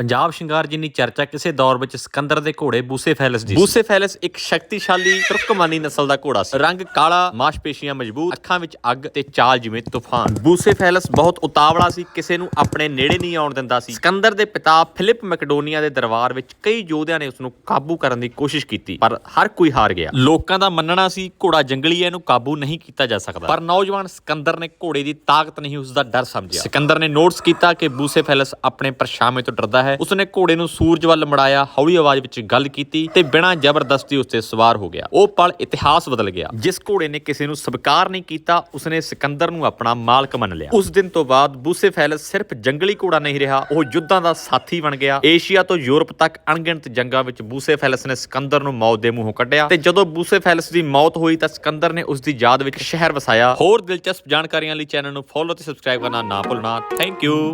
ਪੰਜਾਬ ਸ਼ਿੰਗਾਰ ਜਿੰਨੀ ਚਰਚਾ ਕਿਸੇ ਦੌਰ ਵਿੱਚ ਸਿਕੰਦਰ ਦੇ ਘੋੜੇ ਬੂਸੇਫੈਲਸ ਦੀ ਬੂਸੇਫੈਲਸ ਇੱਕ ਸ਼ਕਤੀਸ਼ਾਲੀ ਤੁਰਕਮਾਨੀ ਨਸਲ ਦਾ ਘੋੜਾ ਸੀ। ਰੰਗ ਕਾਲਾ ਮਾਸਪੇਸ਼ੀਆਂ ਮਜ਼ਬੂਤ ਅੱਖਾਂ ਵਿੱਚ ਅੱਗ ਤੇ ਚਾਲ ਜਿਵੇਂ ਤੂਫਾਨ। ਬੂਸੇਫੈਲਸ ਬਹੁਤ ਉਤਾਵਲਾ ਸੀ ਕਿਸੇ ਨੂੰ ਆਪਣੇ ਨੇੜੇ ਨਹੀਂ ਆਉਣ ਦਿੰਦਾ ਸੀ। ਸਿਕੰਦਰ ਦੇ ਪਿਤਾ ਫਿਲਿਪ ਮੈਕਡੋਨੀਆ ਦੇ ਦਰਬਾਰ ਵਿੱਚ ਕਈ ਯੋਧਿਆਂ ਨੇ ਉਸ ਨੂੰ ਕਾਬੂ ਕਰਨ ਦੀ ਕੋਸ਼ਿਸ਼ ਕੀਤੀ ਪਰ ਹਰ ਕੋਈ ਹਾਰ ਗਿਆ। ਲੋਕਾਂ ਦਾ ਮੰਨਣਾ ਸੀ ਘੋੜਾ ਜੰਗਲੀ ਹੈ ਇਹਨੂੰ ਕਾਬੂ ਨਹੀਂ ਕੀਤਾ ਜਾ ਸਕਦਾ। ਪਰ ਨੌਜਵਾਨ ਸਿਕੰਦਰ ਨੇ ਘੋੜੇ ਦੀ ਤਾਕਤ ਨਹੀਂ ਉਸ ਦਾ ਡਰ ਸਮਝਿਆ। ਸਿਕੰਦਰ ਨੇ ਨੋਟਿਸ ਕੀਤਾ ਕਿ ਬੂਸੇਫੈਲਸ ਆਪਣੇ ਪਰਛਾਵੇਂ ਤੋਂ ਡਰਦਾ ਹੈ ਉਸਨੇ ਘੋੜੇ ਨੂੰ ਸੂਰਜ ਵੱਲ ਮੁੜਾਇਆ, ਹੌਲੀ ਆਵਾਜ਼ ਵਿੱਚ ਗੱਲ ਕੀਤੀ ਤੇ ਬਿਨਾਂ ਜ਼ਬਰਦਸਤੀ ਉਸ ਤੇ ਸਵਾਰ ਹੋ ਗਿਆ। ਉਹ ਪਲ ਇਤਿਹਾਸ ਬਦਲ ਗਿਆ। ਜਿਸ ਘੋੜੇ ਨੇ ਕਿਸੇ ਨੂੰ ਸਵੀਕਾਰ ਨਹੀਂ ਕੀਤਾ, ਉਸਨੇ ਸਿਕੰਦਰ ਨੂੰ ਆਪਣਾ ਮਾਲਕ ਮੰਨ ਲਿਆ। ਉਸ ਦਿਨ ਤੋਂ ਬਾਅਦ ਬੂਸੇਫੈਲਸ ਸਿਰਫ ਜੰਗਲੀ ਘੋੜਾ ਨਹੀਂ ਰਿਹਾ, ਉਹ ਯੁੱਧਾਂ ਦਾ ਸਾਥੀ ਬਣ ਗਿਆ। ਏਸ਼ੀਆ ਤੋਂ ਯੂਰਪ ਤੱਕ ਅਣਗਿਣਤ ਜੰਗਾਂ ਵਿੱਚ ਬੂਸੇਫੈਲਸ ਨੇ ਸਿਕੰਦਰ ਨੂੰ ਮੌਤ ਦੇ ਮੂੰਹੋਂ ਕੱਢਿਆ ਤੇ ਜਦੋਂ ਬੂਸੇਫੈਲਸ ਦੀ ਮੌਤ ਹੋਈ ਤਾਂ ਸਿਕੰਦਰ ਨੇ ਉਸ ਦੀ ਯਾਦ ਵਿੱਚ ਸ਼ਹਿਰ ਵਸਾਇਆ। ਹੋਰ ਦਿਲਚਸਪ ਜਾਣਕਾਰੀਆਂ ਲਈ ਚੈਨਲ ਨੂੰ ਫੋਲੋ ਤੇ ਸਬਸਕ੍ਰਾਈਬ ਕਰਨਾ ਨਾ ਭੁੱਲਣਾ। Thank you